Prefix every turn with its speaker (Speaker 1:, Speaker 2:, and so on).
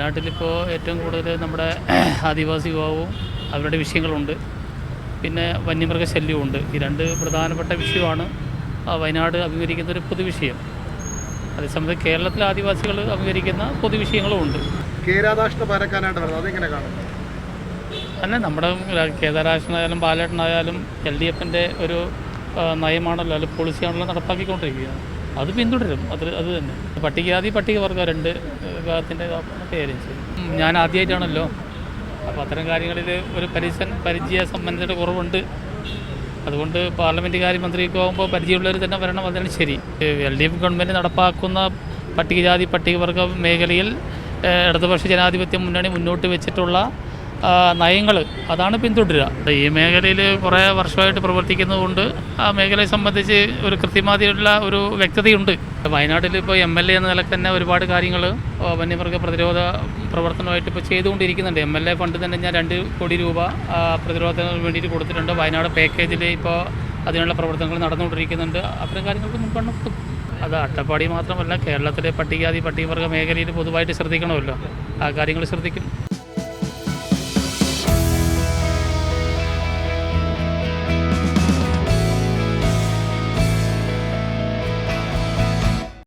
Speaker 1: വയനാട്ടിലിപ്പോൾ ഏറ്റവും കൂടുതൽ നമ്മുടെ ആദിവാസി വിഭാഗവും അവരുടെ വിഷയങ്ങളുണ്ട്. പിന്നെ വന്യമൃഗ ശല്യമുണ്ട് ഈ രണ്ട് പ്രധാനപ്പെട്ട വിഷയമാണ് ആ വയനാട് അഭിമുഖീകരിക്കുന്ന ഒരു പൊതുവിഷയം അതേസമയത്ത് കേരളത്തിലെ ആദിവാസികൾ അഭിമുഖീകരിക്കുന്ന പൊതുവിഷയങ്ങളും ഉണ്ട്
Speaker 2: പാലക്കാനായിട്ട് വരുന്നത് അതെങ്ങനെ കാണും?
Speaker 1: അല്ല നമ്മുടെ കേദാരാശനായാലും ബാലേട്ടനായാലും എൽ ഡി എഫിന്റെ ഒരു നയമാണല്ലോ അല്ലെങ്കിൽ പോളിസിയാണല്ലോ നടപ്പാക്കിക്കൊണ്ടിരിക്കുക അത് പിന്തുടരും. അത് അത് തന്നെ. പട്ടികജാതി പട്ടികവർഗ രണ്ട് വിഭാഗത്തിന്റെ പേരൻസ് ഞാൻ ആദ്യമായിട്ടാണല്ലോ അപ്പോൾ അത്തരം കാര്യങ്ങളിൽ ഒരു പരിസൻ പരിചയ സംബന്ധിച്ചിട്ട് കുറവുണ്ട്. അതുകൊണ്ട് പാർലമെന്റ് കാര്യമന്ത്രിയൊക്കെ ആകുമ്പോൾ പരിചയമുള്ളവർ തന്നെ വരണം അതാണ് ശരി. എൽ ഡി എഫ് ഗവൺമെന്റ് നടപ്പാക്കുന്ന പട്ടികജാതി പട്ടികവർഗ മേഖലയിൽ ഇടതുപക്ഷ ജനാധിപത്യ മുന്നണി മുന്നോട്ട് വെച്ചിട്ടുള്ള നയങ്ങൾ അതാണ് പിന്തുടരുക. ഈ മേഖലയിൽ കുറേ വർഷമായിട്ട് പ്രവർത്തിക്കുന്നതുകൊണ്ട് ആ മേഖലയെ സംബന്ധിച്ച് ഒരു കൃത്യമാതിയുള്ള ഒരു വ്യക്തതയുണ്ട്. വയനാട്ടിൽ ഇപ്പോൾ എം എൽ എ എന്ന നിലയ്ക്ക് തന്നെ ഒരുപാട് കാര്യങ്ങൾ വന്യമൃഗ പ്രതിരോധ പ്രവർത്തനമായിട്ട് ഇപ്പോൾ ചെയ്തുകൊണ്ടിരിക്കുന്നുണ്ട്. എം എൽ എ ഫണ്ട് തന്നെ ഞാൻ രണ്ട് കോടി രൂപ പ്രതിരോധത്തിന് വേണ്ടിയിട്ട് കൊടുത്തിട്ടുണ്ട്. വയനാട് പാക്കേജിൽ ഇപ്പോൾ അതിനുള്ള പ്രവർത്തനങ്ങൾ നടന്നുകൊണ്ടിരിക്കുന്നുണ്ട്. അത്തരം കാര്യങ്ങൾക്ക് മുൻഗണന കൊടുക്കും. അത് അട്ടപ്പാടി മാത്രമല്ല കേരളത്തിലെ പട്ടികജാതി പട്ടികവർഗ മേഖലയിൽ പൊതുവായിട്ട് ശ്രദ്ധിക്കണമല്ലോ. ആ കാര്യങ്ങൾ ശ്രദ്ധിക്കും.